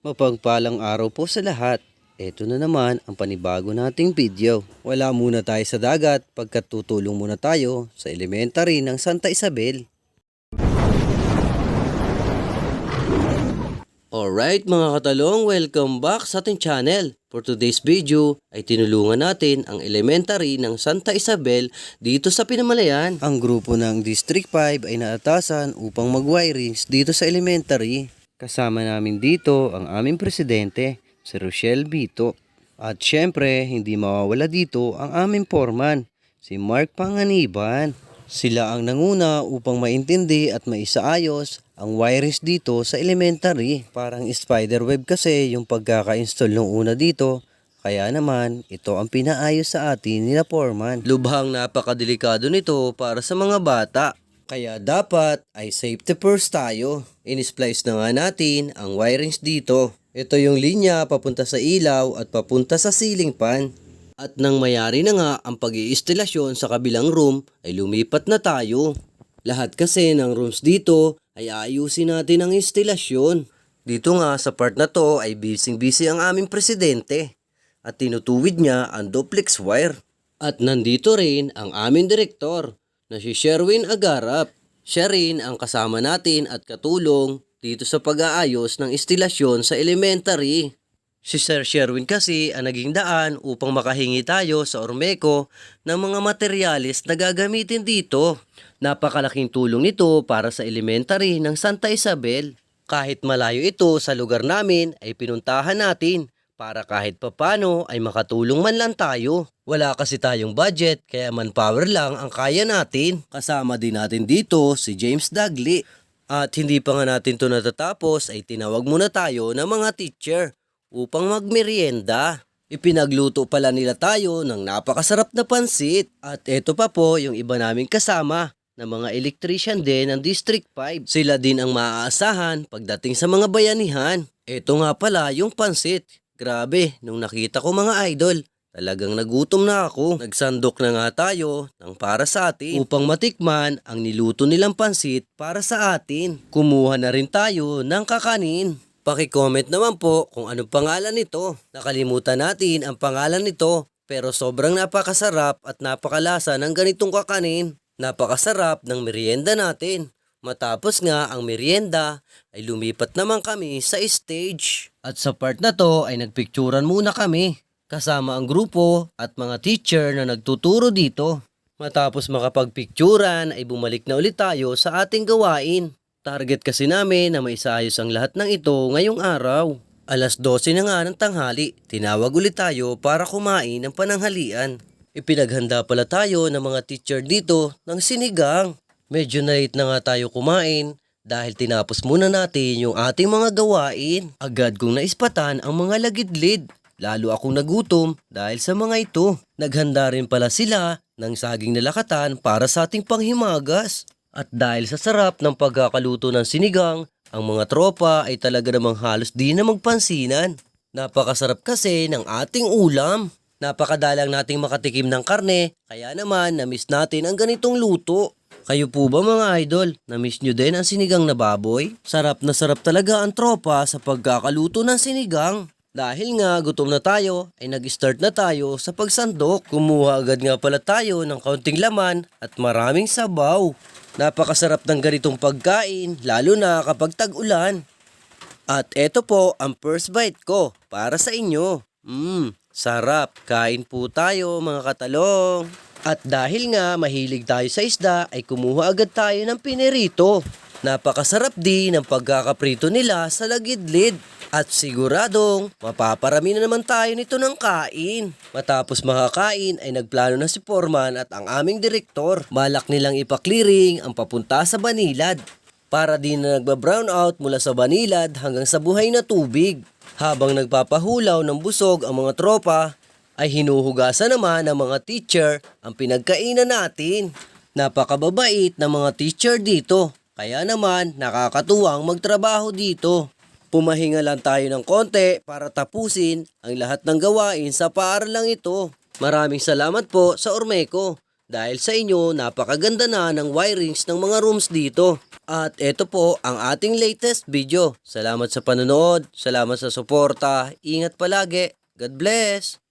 Mapagpalang araw po sa lahat. Ito na naman ang panibago nating video. Wala muna tayo sa dagat pagkat tutulong muna tayo sa elementary ng Santa Isabel. Alright mga katalong, welcome back sa ating channel. For today's video ay tinulungan natin ang elementary ng Santa Isabel dito sa Pinamalayan. Ang grupo ng District 5 ay naatasan upang mag-wirings dito sa elementary. Kasama namin dito ang aming presidente, si Rochelle Bito. At syempre, hindi mawawala dito ang aming foreman, si Mark Panganiban. Sila ang nanguna upang maintindi at maisaayos ang wirings dito sa elementary. Parang spiderweb kasi yung pagkaka-install nung una dito. Kaya naman, ito ang pinaayos sa atin nila Foreman. Lubhang napakadelikado nito para sa mga bata. Kaya dapat ay safety first tayo. In-splice na nga natin ang wirings dito. Ito yung linya papunta sa ilaw at papunta sa ceiling fan. At nang mayari na nga ang pag iistilasyon sa kabilang room ay lumipat na tayo. Lahat kasi ng rooms dito ay ayusin natin ang istilasyon. Dito nga sa part na to ay busy-busy ang aming presidente at tinutuwid niya ang duplex wire. At nandito rin ang aming direktor na si Sherwin Agarap. Siya rin ang kasama natin at katulong dito sa pag-aayos ng istilasyon sa elementary. Si Sir Sherwin kasi ang naging daan upang makahingi tayo sa Ormeco ng mga materyales na gagamitin dito. Napakalaking tulong nito para sa elementary ng Santa Isabel. Kahit malayo ito sa lugar namin ay pinuntahan natin para kahit papano ay makatulong man lang tayo. Wala kasi tayong budget kaya manpower lang ang kaya natin. Kasama din natin dito si James Dagli. At hindi pa nga natin to natatapos ay tinawag muna tayo ng mga teacher upang magmerienda. Ipinagluto pala nila tayo ng napakasarap na pansit. At eto pa po yung iba naming kasama na mga electrician din ng District 5. Sila din ang maaasahan pagdating sa mga bayanihan. Eto nga pala yung pansit. Grabe, nung nakita ko mga idol, talagang nagutom na ako. Nagsandok na nga tayo ng para sa atin upang matikman ang niluto nilang pansit para sa atin. Kumuha na rin tayo ng kakanin. Paki-comment naman po kung anong pangalan nito. Nakalimutan natin ang pangalan nito pero sobrang napakasarap at napakalasa ng ganitong kakanin. Napakasarap ng merienda natin. Matapos nga ang merienda ay lumipat naman kami sa stage. At sa part na to ay nagpicturan muna kami kasama ang grupo at mga teacher na nagtuturo dito. Matapos makapagpicturan ay bumalik na ulit tayo sa ating gawain. Target kasi namin na maisayos ang lahat ng ito ngayong araw. Alas 12 na nga ng tanghali, tinawag ulit tayo para kumain ng pananghalian. Ipinaghanda pala tayo ng mga teacher dito ng sinigang. Medyo na late na nga tayo kumain dahil tinapos muna natin yung ating mga gawain. Agad kong naispatan ang mga lagidlid. Lalo akong nagutom dahil sa mga ito. Naghanda rin pala sila ng saging na lakatan para sa ating panghimagas. At dahil sa sarap ng pagkakaluto ng sinigang, ang mga tropa ay talaga namang halos di na magpansinan. Napakasarap kasi ng ating ulam. Napakadalang nating makatikim ng karne, kaya naman na-miss natin ang ganitong luto. Kayo po ba mga idol? Na-miss nyo din ang sinigang na baboy? Sarap na sarap talaga ang tropa sa pagkakaluto ng sinigang. Dahil nga gutom na tayo, ay nag-start na tayo sa pagsandok. Kumuha agad nga pala tayo ng kaunting laman at maraming sabaw. Napakasarap ng ganitong pagkain, lalo na kapag tag-ulan. At eto po ang first bite ko para sa inyo. Mmm, sarap. Kain po tayo mga katalong. At dahil nga mahilig tayo sa isda ay kumuha agad tayo ng pinirito. Napakasarap din ang pagkakaprito nila sa lagidlid. At siguradong mapaparami na naman tayo nito ng kain. Matapos makakain ay nagplano na si Foreman at ang aming direktor. Balak nilang ipaklearing ang papunta sa Banilad para di na nagbabrown out mula sa Banilad hanggang sa buhay na tubig. Habang nagpapahulaw ng busog ang mga tropa, ay hinuhugasan naman ng mga teacher ang pinagkainan natin. Napakababait ng mga teacher dito, kaya naman nakakatuwang magtrabaho dito. Pumahinga lang tayo ng konti para tapusin ang lahat ng gawain sa paaralang ito. Maraming salamat po sa Ormeco dahil sa inyo napakaganda na ng wirings ng mga rooms dito. At ito po ang ating latest video. Salamat sa panonood, salamat sa suporta, ingat palagi, God bless!